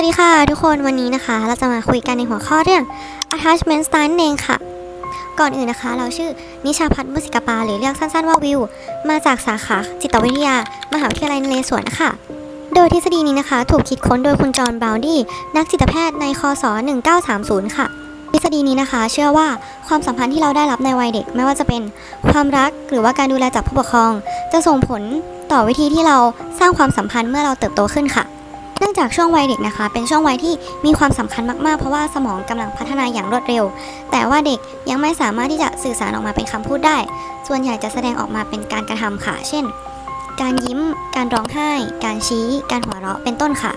วัสดีค่ะทุกคนวันนี้นะคะ เราจะมาคุยกันในหัวข้อเรื่อง attachment style เองค่ะ ก่อนอื่นนะคะ เราชื่อนิชาพัฒน์มุสิกปาหรือเรียกสั้นๆว่าวิว มาจากสาขาจิตวิทยา มหาวิทยาลัยนเรศวรค่ะโดยทฤษฎีนี้นะคะ ถูกคิดค้นโดยคุณจอห์นบาวดี้นักจิตแพทย์ในคศ 1930 ค่ะ ทฤษฎีนี้นะคะ เชื่อว่าความสัมพันธ์ที่เราได้รับในวัยเด็ก ไม่ว่าจะเป็นความรักหรือว่าการดูแลจากผู้ปกครอง จะส่งผลต่อวิธีที่เราสร้างความสัมพันธ์เมื่อเราเติบโตขึ้นค่ะ เนื่องจากช่วงวัยเด็กนะคะ เป็นช่วงวัยที่มีความสำคัญมากๆ เพราะว่าสมองกำลังพัฒนาอย่างรวดเร็ว แต่ว่าเด็กยังไม่สามารถที่จะสื่อสารออกมาเป็นคำพูดได้ ส่วนใหญ่จะแสดงออกมาเป็นการกระทำค่ะ เช่น การยิ้ม การร้องไห้ การชี้ การหัวเราะ เป็นต้นค่ะ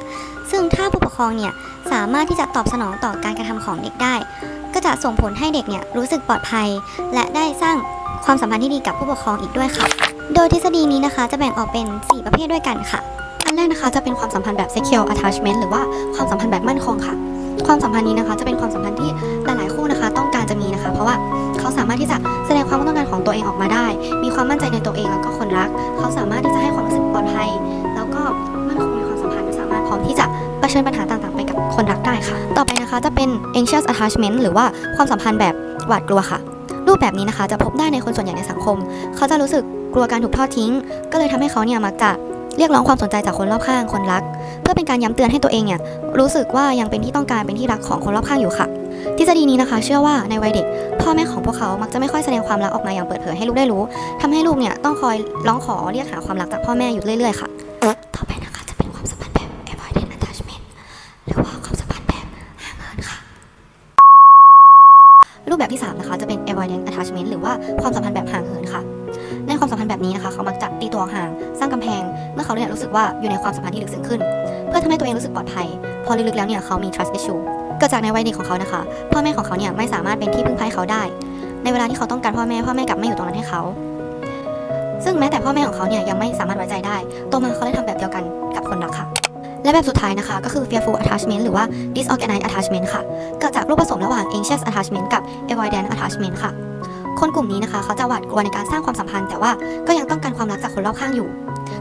ซึ่งถ้าผู้ปกครองเนี่ยสามารถที่จะตอบสนองต่อการกระทำของเด็กได้ ก็จะส่งผลให้เด็กเนี่ยรู้สึกปลอดภัย และได้สร้างความสัมพันธ์ที่ดีกับผู้ปกครองอีกด้วยค่ะ โดยทฤษฎีนี้นะคะจะแบ่งออกเป็น 4 ประเภทด้วยกันค่ะ นแรกนะคะจะเป็นความสัมพันธ์แบบ secure attachment หรือว่าความสัมพันธ์แบบมั่นคงค่ะ ความสัมพันธ์นี้นะคะ จะเป็นความสัมพันธ์ที่หลายๆคู่นะคะ ต้องการจะมีนะคะ เพราะว่าเขาสามารถที่จะแสดงความต้องการของตัวเองออกมาได้ มีความมั่นใจในตัวเองแล้วก็คนรัก เขาสามารถที่จะให้ความรู้สึกปลอดภัย แล้วก็มั่นคงในความสัมพันธ์สามารถพร้อมที่จะเผชิญปัญหาต่างๆ ไปกับคนรักได้ค่ะ ต่อไปนะคะจะเป็น anxious attachment หรือว่าความสัมพันธ์แบบหวาดกลัวค่ะ รูปแบบนี้นะคะจะพบได้ในคนส่วนใหญ่ในสังคม เขาจะรู้สึกกลัวการถูกทอดทิ้ง ก็เลยทำให้เขาเนี่ยมักจะ เรียกร้องความสนใจจากคนรอบข้างคนรัก เพื่อเป็นการย้ำเตือนให้ตัวเองเนี่ยรู้สึกว่ายังเป็นที่ต้องการเป็นที่รักของคนรอบข้างอยู่ค่ะ ทฤษฎีนี้นะคะ เชื่อว่าในวัยเด็ก พ่อแม่ของพวกเขามักจะไม่ค่อยแสดงความรักออกมาอย่างเปิดเผยให้ลูกได้รู้ทำให้ลูกเนี่ยต้องคอยร้องขอเรียกหาความรักจากพ่อแม่อยู่เรื่อยๆค่ะต่อไปนะคะจะเป็นความสัมพันธ์แบบ avoidant attachment หรือว่าความสัมพันธ์แบบห่างเหินค่ะ รูปแบบที่สามนะคะจะเป็น avoidant attachment หรือว่าความสัมพันธ์แบบห่างเหินค่ะ ความสัมพันธ์แบบนี้นะคะเขามักจะตีตัวห่าง สร้างกำแพง เมื่อเขาเนี่ยรู้สึกว่าอยู่ในความสัมพันธ์ที่ลึกซึ้งขึ้น เพื่อทำให้ตัวเองรู้สึกปลอดภัย พอลึกๆแล้วเนี่ยเขามี trust issue เกิดจากในวัยเด็กของเขานะคะ พ่อแม่ของเขาเนี่ยไม่สามารถเป็นที่พึ่งพาให้เขาได้ ในเวลาที่เขาต้องการพ่อแม่พ่อแม่กลับไม่อยู่ตรงนั้นให้เขา ซึ่งแม้แต่พ่อแม่ของเขาเนี่ยยังไม่สามารถไว้ใจได้โตมาเขาเลยทำแบบเดียวกันกับคนรักค่ะและแบบสุดท้ายนะคะ ก็คือ fearful attachment หรือว่า disorganized attachment ค่ะ เกิดจากรูปผสมระหว่าง anxious attachment กับ avoidant attachment ค่ะ คนกลุ่มนี้นะคะ เขาจะหวาดกลัวในการสร้างความสัมพันธ์ แต่ว่าก็ยังต้องการความรักจากคนรอบข้างอยู่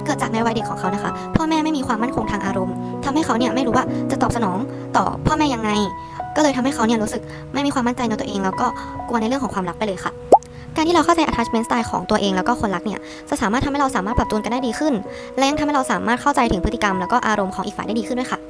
เกิดจากในวัยเด็กของเขานะคะ พ่อแม่ไม่มีความมั่นคงทางอารมณ์ทำให้เขาเนี่ยไม่รู้ว่าจะตอบสนองต่อพ่อแม่ยังไง ก็เลยทำให้เขาเนี่ยรู้สึกไม่มีความมั่นใจในตัวเอง แล้วก็กลัวในเรื่องของความรักไปเลยค่ะ การที่เราเข้าใจ attachment style ของตัวเองแล้วก็คนรักเนี่ยจะสามารถทำให้เราสามารถปรับตัวกันได้ดีขึ้น และยังทำให้เราสามารถเข้าใจถึงพฤติกรรม แล้วก็อารมณ์ของอีกฝ่ายได้ดีขึ้นด้วยค่ะ